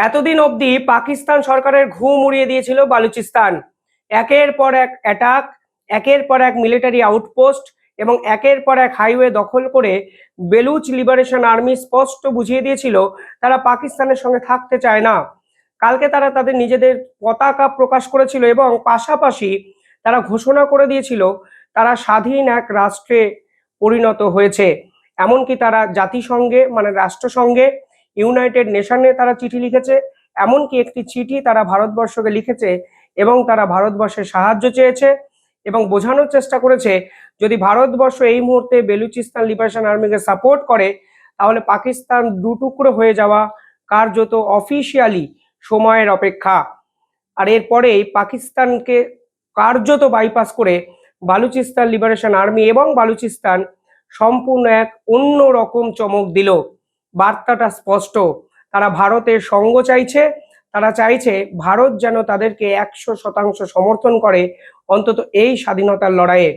এতদিন অবধি পাকিস্তান সরকারের ঘুম উড়িয়ে দিয়েছিল বালুচিস্তান। একের পর এক অ্যাটাক একের পর এক মিলিটারি আউটপোস্ট এবং একের পর এক হাইওয়ে দখল করে বেলুচ লিবারেশন আর্মি স্পষ্ট বুঝিয়ে দিয়েছিল তারা পাকিস্তানের সঙ্গে থাকতে চায় না। কালকে তারা তাদের নিজেদের পতাকা প্রকাশ করেছিল এবং পাশাপাশি তারা ঘোষণা করে দিয়েছিল তারা স্বাধীন এক রাষ্ট্রে পরিণত হয়েছে। এমনকি তারা জাতিসংঘে মানে রাষ্ট্রসংঘে ইউনাইটেড নেশনে তারা চিঠি লিখেছে, এমনকি একটি চিঠি তারা ভারতবর্ষকে লিখেছে এবং তারা ভারতবর্ষের সাহায্য চেয়েছে এবং বোঝানোর চেষ্টা করেছে, যদি ভারতবর্ষ এই মুহূর্তে বেলুচিস্তান লিবারেশন আর্মিকে সাপোর্ট করে, তাহলে পাকিস্তান দুটুকরো হয়ে যাওয়া কার্যত অফিসিয়ালি সময়ের অপেক্ষা। আর এরপরেই পাকিস্তানকে কার্যত বাইপাস করে বালুচিস্তান লিবারেশন আর্মি এবং বালুচিস্তান সম্পূর্ণ এক অন্য রকম চমক দিল। বার্তাটা স্পষ্ট। তারা ভারতের সঙ্গ চাইছে, তারা চাইছে ভারত যেন তাদেরকে একশো শতাংশ সমর্থন করে অন্তত এই স্বাধীনতার লড়াইয়ে।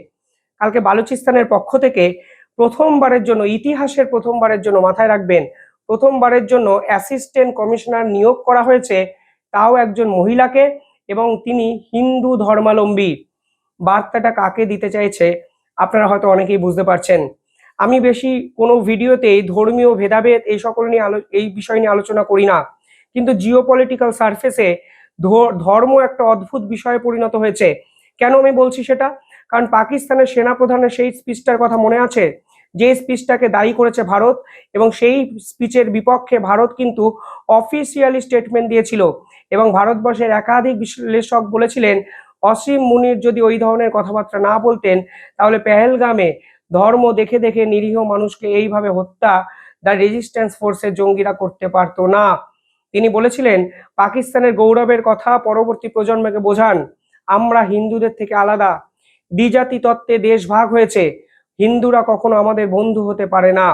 কালকে বালুচিস্তানের পক্ষ থেকে প্রথমবারের জন্য, ইতিহাসের প্রথমবারের জন্য মাথায় রাখবেন, প্রথমবারের জন্য অ্যাসিস্ট্যান্ট কমিশনার নিয়োগ করা হয়েছে তাও একজন মহিলাকে এবং তিনি হিন্দু ধর্মাবলম্বী। বার্তাটা কাকে দিতে চাইছে, আপনারা হয়তো অনেকেই বুঝতে পারছেন। আমি বেশি কোনো ভিডিওতেই ধর্মীয় ভেদাভেদ, এই সকল নিয়ে আলো, এই বিষয় নিয়ে আলোচনা করি না। কিন্তু জিও পলিটিক্যাল সার্ফেসে ধর্ম একটা অদ্ভুত বিষয়ে পরিণত হয়েছে। কেন আমি বলছি সেটা? কারণ পাকিস্তানের সেনাপ্রধানের সেই স্পিচটার কথা মনে আছে? যে স্পিচটাকে দায়ী করেছে ভারত এবং সেই স্পিচের বিপক্ষে ভারত কিন্তু অফিসিয়ালি স্টেটমেন্ট দিয়েছিল এবং ভারতবর্ষের একাধিক বিশ্লেষক বলেছিলেন, অসীম মুনির যদি ওই ধরনের কথাবার্তা না বলতেন, তাহলে পেহেলগামে ধর্ম দেখে দেখে নিরীহ মানুষকে এইভাবে হত্যা দ্য রেজিস্ট্যান্স ফোর্সের জঙ্গিরা করতে পারতো না। তিনি বলেছিলেন, পাকিস্তানের গৌরবের কথা পরবর্তী প্রজন্মকে বোঝান। আমরা হিন্দুদের থেকে আলাদা। দ্বিজাতি তত্ত্বে দেশ ভাগ হয়েছে। হিন্দুরা কখনো আমাদের বন্ধু হতে পারে না।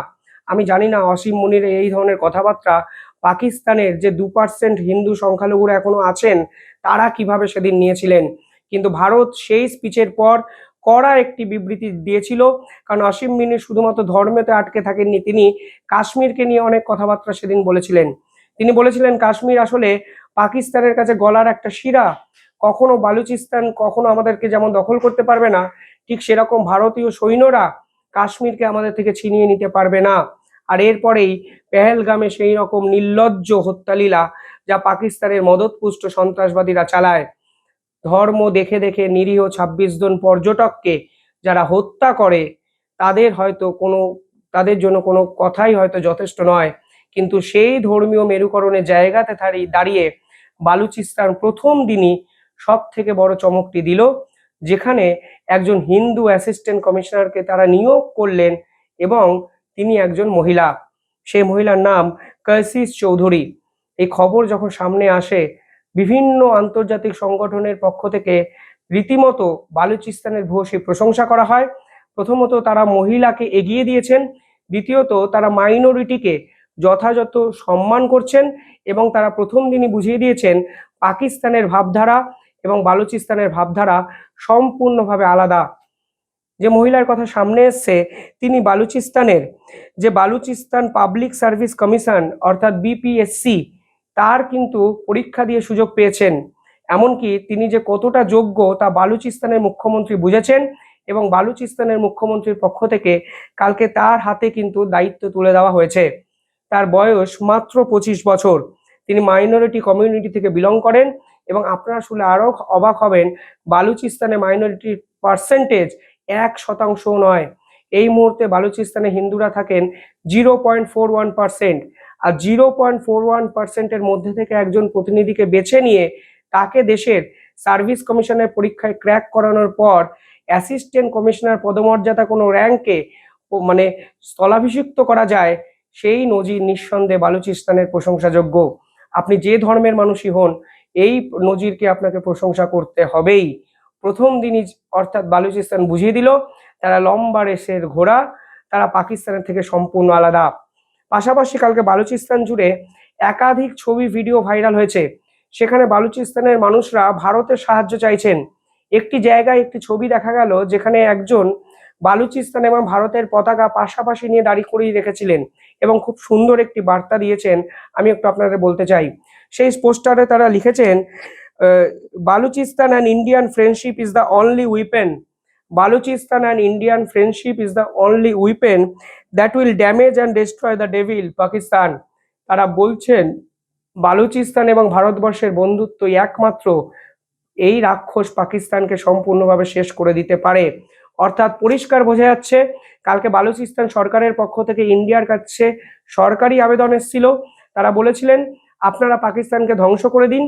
আমি জানি না, অসীম মুনির এই ধরনের কথাবার্তা পাকিস্তানের যে দু পার্সেন্ট হিন্দু সংখ্যালঘুরা এখনও আছেন, তারা কীভাবে সেদিন নিয়েছিলেন? কিন্তু ভারত সেই স্পিচের পর কড়া একটি বিবৃতি দিয়েছিল। কারণ অসীম মিনি শুধুমাত্র ধর্মেতে আটকে থাকেননি, তিনি কাশ্মীরকে নিয়ে অনেক কথাবার্তা সেদিন বলেছিলেন। তিনি বলেছিলেন, কাশ্মীর আসলে পাকিস্তানের কাছে গলার একটা শিরা। কখনো বালুচিস্তান, কখনো আমাদেরকে যেমন দখল করতে পারবে না, ঠিক সেরকম ভারতীয় সৈন্যরা কাশ্মীরকে আমাদের থেকে ছিনিয়ে নিতে পারবে না। আর এরপরেই পেহেলগামে সেই রকম নির্লজ্জ হত্যালীলা যা পাকিস্তানের মদতপুষ্ট সন্ত্রাসবাদীরা চালায়। ধর্ম দেখে দেখে নিরীহ ছাব্বিশ জন পর্যটককে যারা হত্যা করে, তাদের হয়তো কোনো, তাদের জন্য কোনো কথাই হয়তো যথেষ্ট নয়। কিন্তু সেই ধর্মীয় মেরুকরণের জায়গাতে দাঁড়িয়ে বালুচিস্তান প্রথম দিনই সব থেকে বড় চমকটি দিল, যেখানে একজন হিন্দু অ্যাসিস্ট্যান্ট কমিশনারকে তারা নিয়োগ করলেন এবং তিনি একজন মহিলা। সেই মহিলার নাম কয়সিস চৌধুরী। এই খবর যখন সামনে আসে বিভিন্ন আন্তর্জাতিক সংগঠনের পক্ষ থেকে রীতিমতো বালুচিস্তানের ভূয়সী প্রশংসা করা হয়। প্রথমত তারা মহিলাকে এগিয়ে দিয়েছেন, দ্বিতীয়ত তারা মাইনরিটিকে যথাযথ সম্মান করছেন এবং তারা প্রথম দিনই বুঝিয়ে দিয়েছেন পাকিস্তানের ভাবধারা এবং বালুচিস্তানের ভাবধারা সম্পূর্ণভাবে আলাদা। যে মহিলার কথা সামনে এসছে, তিনি বালুচিস্তানের, যে বালুচিস্তান পাবলিক সার্ভিস কমিশন অর্থাৎ বিপিএসসি তার কিন্তু পরীক্ষা দিয়ে সুযোগ পেয়েছেন। এমনকি তিনি যে কতটা যোগ্য তা বালুচিস্তানের মুখ্যমন্ত্রী বুঝেছেন এবং বালুচিস্তানের মুখ্যমন্ত্রীর পক্ষ থেকে কালকে তার হাতে কিন্তু দায়িত্ব তুলে দেওয়া হয়েছে। তার বয়স মাত্র পঁচিশ বছর। তিনি মাইনরিটি কমিউনিটি থেকে বিলং করেন এবং আপনারা শুনে আরও অবাক হবেন, বালুচিস্তানে মাইনরিটির পার্সেন্টেজ এক শতাংশ নয়। এই মুহূর্তে বালুচিস্তানে হিন্দুরা থাকেন zero point four one percent আর জিরো পয়েন্ট ফোর ওয়ান পার্সেন্টের মধ্যে থেকে একজন প্রতিনিধিকে বেছে নিয়ে তাকে দেশের সার্ভিস কমিশনের পরীক্ষায় ক্র্যাক করানোর পর অ্যাসিস্ট্যান্ট কমিশনার পদমর্যাদা কোনো র্যাঙ্কে মানে স্থলাভিষিক্ত করা যায়, সেই নজির নিঃসন্দেহে বালুচিস্তানের প্রশংসাযোগ্য। আপনি যে ধর্মের মানুষই হন, এই নজিরকে আপনাকে প্রশংসা করতে হবেই। প্রথম দিনই অর্থাৎ বালুচিস্তান বুঝিয়ে দিল, তারা লম্বা রেসের ঘোড়া, তারা পাকিস্তানের থেকে সম্পূর্ণ আলাদা। পাশাপাশি কালকে বালুচিস্তান জুড়ে একাধিক ছবি, ভিডিও ভাইরাল হয়েছে। সেখানে বালুচিস্তানের মানুষরা ভারতের সাহায্য চাইছেন। একটি জায়গায় একটি ছবি দেখা গেল, যেখানে একজন বালুচিস্তান এবং ভারতের পতাকা পাশাপাশি নিয়ে দাঁড়িয়ে করেই রেখেছিলেন এবং খুব সুন্দর একটি বার্তা দিয়েছেন। আমি একটু আপনাদের বলতে চাই। সেই পোস্টারে তারা লিখেছেন Balochistan and Indian friendship is the only weapon. Balochistan and Indian friendship is the only weapon. That will damage and destroy the devil Pakistan তারা বলছেন, বালুচিস্তান এবং ভারতবর্ষের বন্ধুত্বই একমাত্র এই রাক্ষস পাকিস্তানকে সম্পূর্ণভাবে শেষ করে দিতে পারে। অর্থাৎ পরিষ্কার বোঝা যাচ্ছে, কালকে বালুচিস্তান সরকারের পক্ষ থেকে ইন্ডিয়ার কাছে সরকারি আবেদন এসেছিল। তারা বলেছিলেন, আপনারা পাকিস্তানকে ধ্বংস করে দিন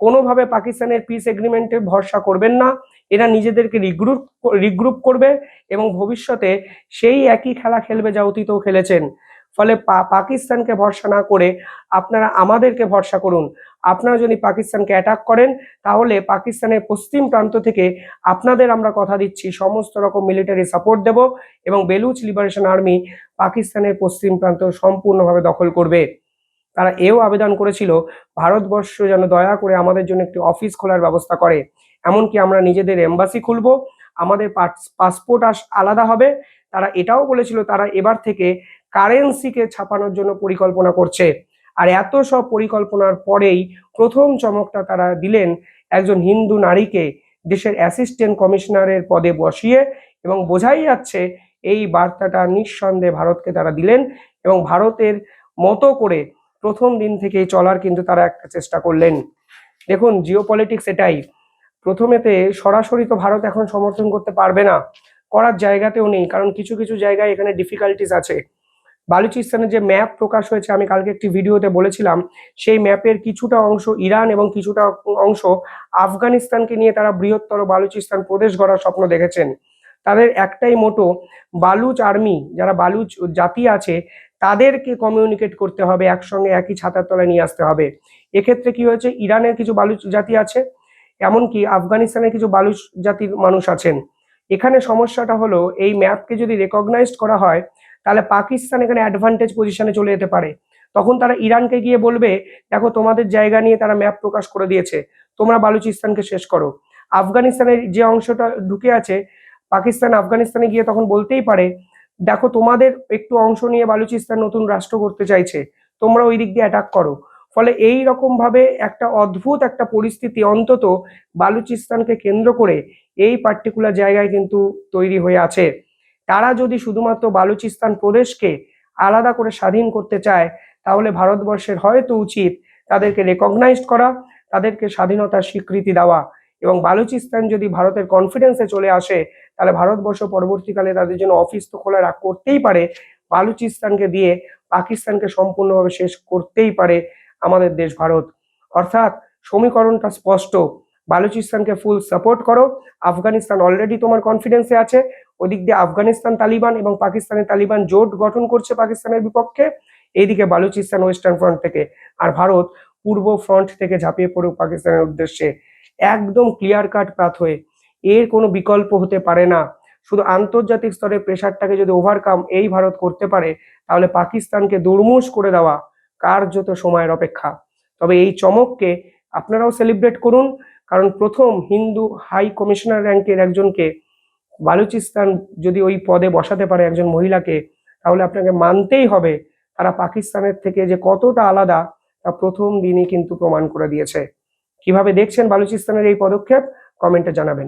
কোনোভাবে পাকিস্তানের পিস এগ্রিমেন্টে ভরসা করবেন না। এরা নিজেদেরকে রিগ্রুপ রিগ্রুপ করবে এবং ভবিষ্যতে সেই একই খেলা খেলবে যা অতীতেও খেলেছেন। ফলে পাকিস্তানকে ভরসা না করে আপনারা আমাদেরকে ভরসা করুন। আপনারা যদি পাকিস্তানকে অ্যাটাক করেন, তাহলে পাকিস্তানের পশ্চিম প্রান্ত থেকে আপনাদের আমরা কথা দিচ্ছি। সমস্ত রকম মিলিটারি সাপোর্ট দেব এবং বেলুচ লিবারেশন আর্মি পাকিস্তানের পশ্চিম প্রান্ত সম্পূর্ণভাবে দখল করবে। তারা এও আবেদন করেছিল, ভারতবর্ষ যেন দয়া করে আমাদের জন্য একটি অফিস খোলার ব্যবস্থা করে। এমনকি আমরা নিজেদের এম্বাসি খুলবো, আমাদের পাসপোর্ট আস, আলাদা হবে। তারা এটাও বলেছিল, তারা এবার থেকে কারেন্সিকে ছাপানোর জন্য পরিকল্পনা করছে। আর এত সব পরিকল্পনার পরেই প্রথম চমকটা তারা দিলেন একজন হিন্দু নারীকে দেশের অ্যাসিস্ট্যান্ট কমিশনারের পদে বসিয়ে এবং বোঝাই যাচ্ছে এই বার্তাটা নিঃসন্দেহে ভারতকে তারা দিলেন এবং ভারতের মতো করে প্রথম দিন থেকেই চলার কিন্তু তারা একটা চেষ্টা করলেন। দেখুন জিও পলিটিক্স এটাই। প্রথমেতে সরাসরি তো ভারত এখন সমর্থন করতে পারবে না। করার জায়গাতেও নেই, কারণ কিছু কিছু জায়গায় এখানে ডিফিকাল্টিস আছে। বালুচিস্তানের যে ম্যাপ প্রকাশ হয়েছে, আমি কালকে একটি ভিডিওতে বলেছিলাম, সেই ম্যাপের কিছুটা অংশ ইরান এবং কিছুটা অংশ আফগানিস্তানকে নিয়ে তারা বৃহত্তর বালুচিস্তান প্রদেশ গড়ার স্বপ্ন দেখেছেন। তাদের একটাই মোটো বালুচ আর্মি যারা বালুচ জাতি আছে তাদেরকে কমিউনিকেট করতে হবে, একসঙ্গে একই ছাতার তলায় নিয়ে আসতে হবে। এক্ষেত্রে কি হয়েছে? ইরানের কিছু বালুচ জাতি আছে, এমনকি আফগানিস্তানের কিছু বালুচ জাতির মানুষ আছেন। এখানে সমস্যাটা হলো, এই ম্যাপকে যদি রেকগনাইজড করা হয়, তাহলে পাকিস্তান এখানে অ্যাডভান্টেজ পজিশনে চলে যেতে পারে। তখন তারা ইরানকে গিয়ে বলবে, দেখো, তোমাদের জায়গা নিয়ে তারা ম্যাপ প্রকাশ করে দিয়েছে, তোমরা বালুচিস্তানকে শেষ করো। আফগানিস্তানের যে অংশটা ঢুকে আছে, পাকিস্তান আফগানিস্তানে গিয়ে তখন বলতেই পারে দেখো, তোমাদের একটু অংশ নিয়ে বালুচিস্তান নতুন রাষ্ট্র করতে চাইছে, তোমরা ওই দিক দিয়ে অ্যাটাক করো। ফলে এই রকম ভাবে একটা অদ্ভুত একটা পরিস্থিতি অন্তত বালুচিস্তানকে কেন্দ্র করে এই পার্টিকুলার জায়গায় কিন্তু তৈরি হয়ে আছে। তারা যদি শুধুমাত্র বালুচিস্তান প্রদেশকে আলাদা করে স্বাধীন করতে চায়, তাহলে ভারতবর্ষের হয়তো উচিত তাদেরকে রেকগনাইজ করা, তাদেরকে স্বাধীনতার স্বীকৃতি দেওয়া। এবং বালুচিস্তান যদি ভারতের কনফিডেন্সে চলে আসে তাহলে ভারতবর্ষ পরবর্তীকালে তাদের জন্য অফিস তো খোলা রাখ করতেই পারে। বালুচিস্তানকে দিয়ে পাকিস্তানকে সম্পূর্ণভাবে শেষ করতেই পারে আমাদের দেশ ভারত। অর্থাৎ সমীকরণটা স্পষ্ট। বালুচিস্তানকে ফুল সাপোর্ট করো। আফগানিস্তান অলরেডি তোমার কনফিডেন্সে আছে। ওদিক দিয়ে আফগানিস্তান তালিবান এবং পাকিস্তানের তালিবান জোট গঠন করছে পাকিস্তানের বিপক্ষে। এইদিকে বালুচিস্তান ওয়েস্টার্ন ফ্রন্ট থেকে আর ভারত পূর্ব ফ্রন্ট থেকে ঝাঁপিয়ে পড়ুক পাকিস্তানের উদ্দেশ্যে। একদম ক্লিয়ার কাট পাথ হয়ে এর কোনো বিকল্প হতে পারে না। শুধু আন্তর্জাতিক স্তরে প্রেশারটাকে যদি ওভারকাম এই ভারত করতে পারে, তাহলে পাকিস্তানকে দুর্মুষ করে দেওয়া কার্যত সময়ের অপেক্ষা। তবে এই চমককে আপনারাও সেলিব্রেট করুন, কারণ প্রথম হিন্দু হাই কমিশনার র্যাঙ্কের একজনকে বালুচিস্তান যদি ওই পদে বসাতে পারে একজন মহিলাকে, তাহলে আপনাকে মানতেই হবে তারা পাকিস্তানের থেকে যে কতটা আলাদা তা প্রথম দিনই কিন্তু প্রমাণ করে দিয়েছে। কীভাবে দেখছেন বালুচিস্তানের এই পদক্ষেপ? কমেন্টে জানাবেন।